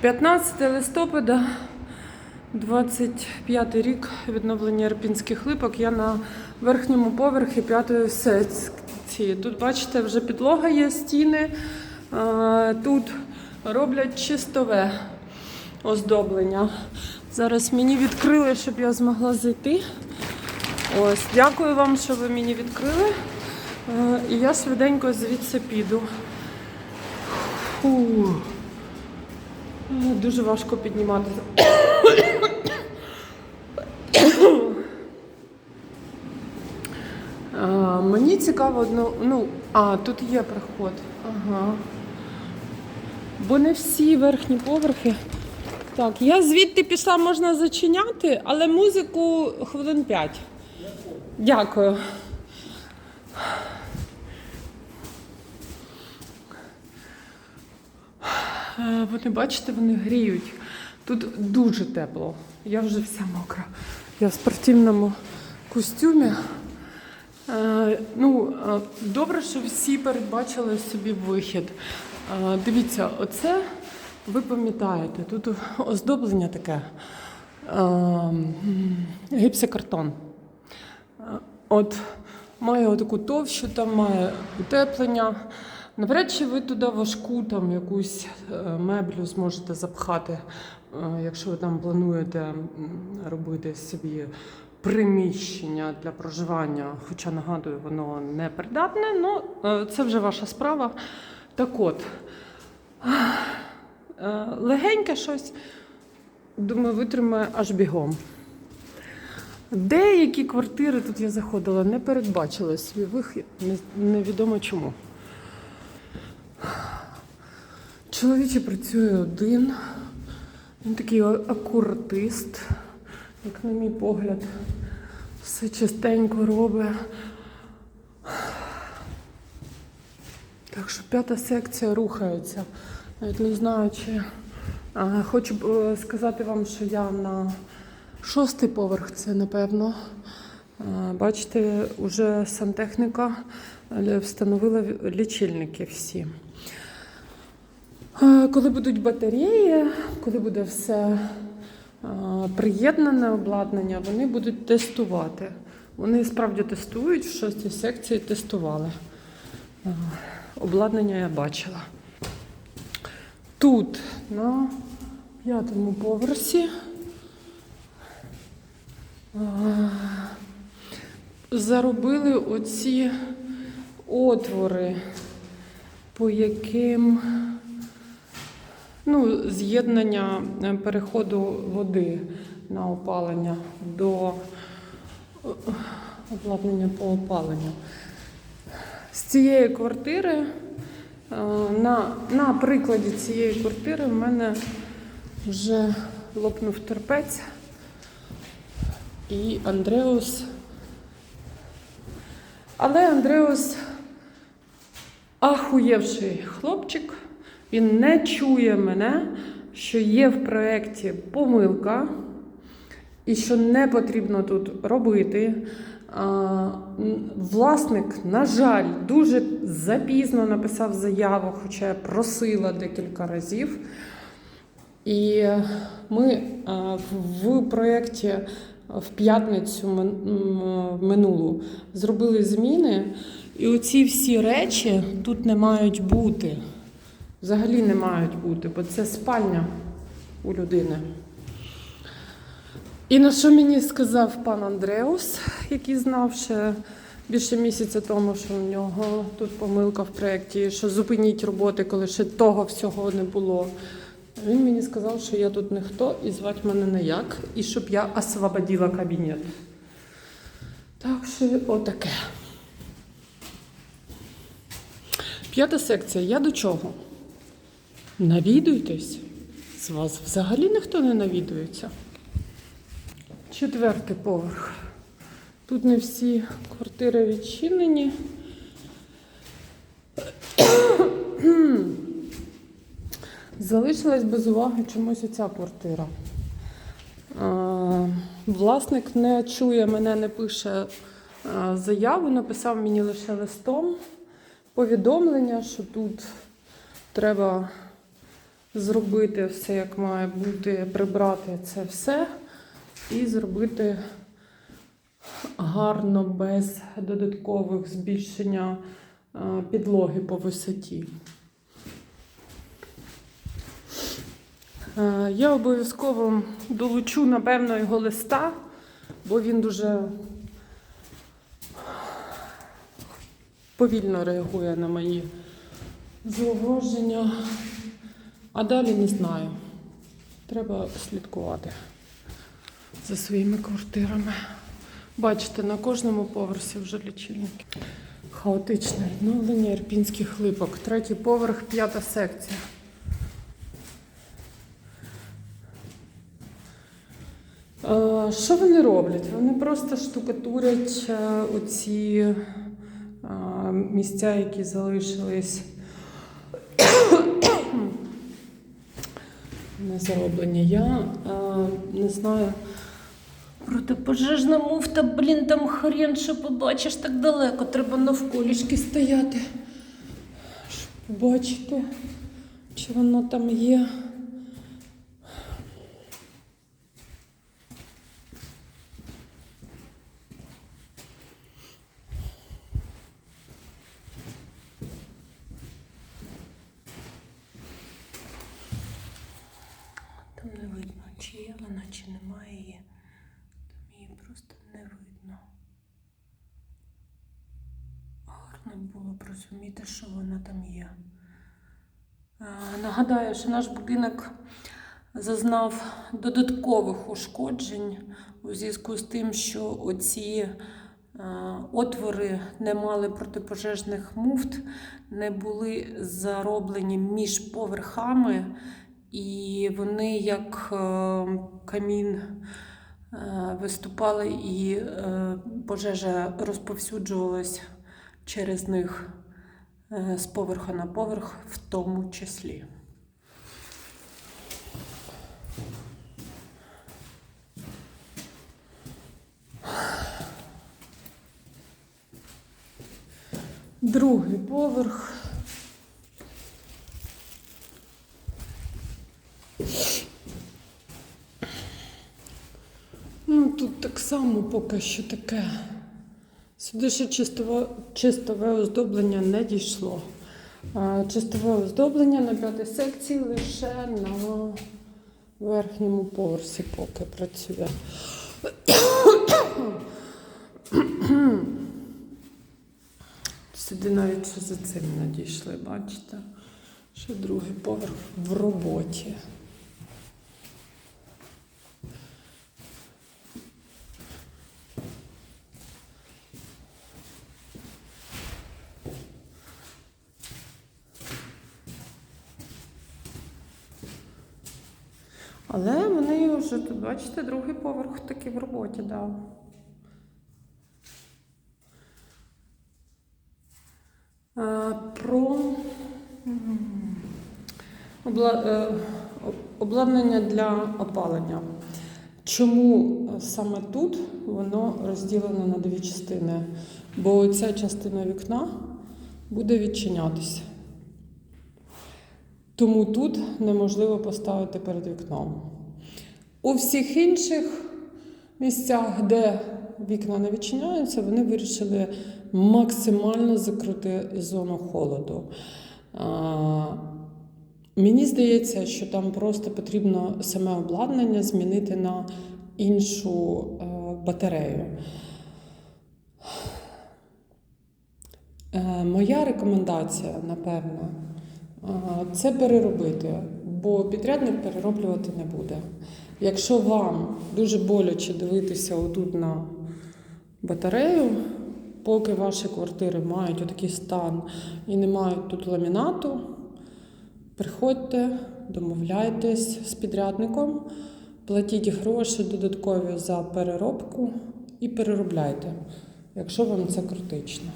15 листопада, 25 рік відновлення Ірпінських липок. Я на верхньому поверхі п'ятої секції. Тут, бачите, вже підлога є, стіни. Тут роблять чистове оздоблення. Зараз мені відкрили, щоб я змогла зайти. Ось, дякую вам, що ви мені відкрили. Е, І я швиденько звідси піду. Фу. Е, Дуже важко підніматися. Мені цікаво, ну, ну, а, тут є проход. Ага. Бо не всі верхні поверхи. Так, я звідти пішла, можна зачиняти, але музику хвилин 5. Дякую. Вони, бачите, вони гріють. Тут дуже тепло. Я вже вся мокра. Я в спортивному костюмі. Е, ну, е, добре, що всі передбачили собі вихід. Е, дивіться, оце ви пам'ятаєте, тут оздоблення таке. Е, гіпсокартон. Е, От має отаку товщу, там має утеплення. Навряд чи ви туди важку там якусь е, меблю зможете запхати, е, якщо ви там плануєте робити собі приміщення для проживання. Хоча нагадую, воно не придатне, але це вже ваша справа. Так от, е, легеньке щось, думаю, витримає аж бігом. Деякі квартири тут я заходила, не передбачили свій вихід, невідомо чому. Чоловічий працює один. Він такий акуратист, як на мій погляд, все чистенько робить. Так що п'ята секція рухається. Навіть не знаю, чи а, хочу е, сказати вам, що я на шостий поверх, це напевно. А, Бачите, вже сантехніка е, встановила лічильники всі. Е, Коли будуть батареї, коли буде все е, приєднане обладнання, вони будуть тестувати. Вони справді тестують, в шостій секції тестували. Е, Обладнання я бачила. Тут, на п'ятому поверсі, заробили оці отвори, по яким ну, з'єднання е, переходу води на опалення до е, обладнання по опаленню. З цієї квартири, е, на, на прикладі цієї квартири в мене вже лопнув терпець. І Андреус. Але Андреус ахуєвший хлопчик. Він не чує мене, що є в проєкті помилка і що не потрібно тут робити. Власник, на жаль, дуже запізно написав заяву, хоча я просила декілька разів. І ми в- проєкті в п'ятницю минулу зробили зміни, і оці всі речі тут не мають бути. Взагалі не мають бути, бо це спальня у людини. І на що мені сказав пан Андреус, який знав ще більше місяця тому, що у нього тут помилка в проєкті, що зупиніть роботи, коли ще того всього не було. Він мені сказав, що я тут ніхто і звати мене ніяк, і щоб я освободила кабінет. Так що отаке. П'ята секція. Я до чого? Навідуйтесь. З вас взагалі ніхто не навідується. Четвертий поверх. Тут не всі квартири відчинені. Залишилась без уваги чомусь оця квартира. Власник не чує мене, не пише заяву, написав мені лише листом повідомлення, що тут треба зробити все, як має бути, прибрати це все і зробити гарно без додаткових збільшення е, підлоги по висоті. Е, Я обов'язково долучу, напевно, його листа, бо він дуже повільно реагує на мої зауваження. А далі не знаю. Треба слідкувати за своїми квартирами. Бачите, на кожному поверсі вже лічильники. Хаотичне відновлення ірпінських липок. Третій поверх, п'ята секція. Що вони роблять? Вони просто штукатурять е, оці місця, які залишились не зароблені. Я е, не знаю. Протипожежна муфта, блін, там хрен, що побачиш так далеко. Треба навколішки стояти. Щоб побачити, чи воно там є. Там не видно, чи є вона, чи немає її. Там її просто не видно. Гарно було б розуміти, що вона там є. Нагадаю, що наш будинок зазнав додаткових ушкоджень у зв'язку з тим, що оці отвори не мали протипожежних муфт, не були зароблені між поверхами, і вони як е, камін е, виступали, і е, пожежа розповсюджувалась через них з поверха на поверх, в тому числі. Другий поверх. Ну, тут так само поки що таке. Сюди ще чистове, чистове оздоблення не дійшло. Чистове оздоблення на п'ятій секції лише на верхньому поверсі поки працює. Сюди навіть ще за цим не дійшли, бачите? Ще другий поверх в роботі. Але вони вже тут, бачите, другий поверх таки в роботі, да. Е, Про е, об- обладнання для опалення. Чому саме тут воно розділено на дві частини? Бо ця частина вікна буде відчинятися. Тому тут неможливо поставити перед вікном. У всіх інших місцях, де вікна не відчиняються, вони вирішили максимально закрити зону холоду. А, Мені здається, що там просто потрібно саме обладнання змінити на іншу е, батарею. Е, Моя рекомендація, напевно, це переробити, бо підрядник перероблювати не буде. Якщо вам дуже боляче дивитися отут на батарею, поки ваші квартири мають отакий стан і не мають тут ламінату, приходьте, домовляйтесь з підрядником, платіть гроші додаткові за переробку і переробляйте, якщо вам це критично.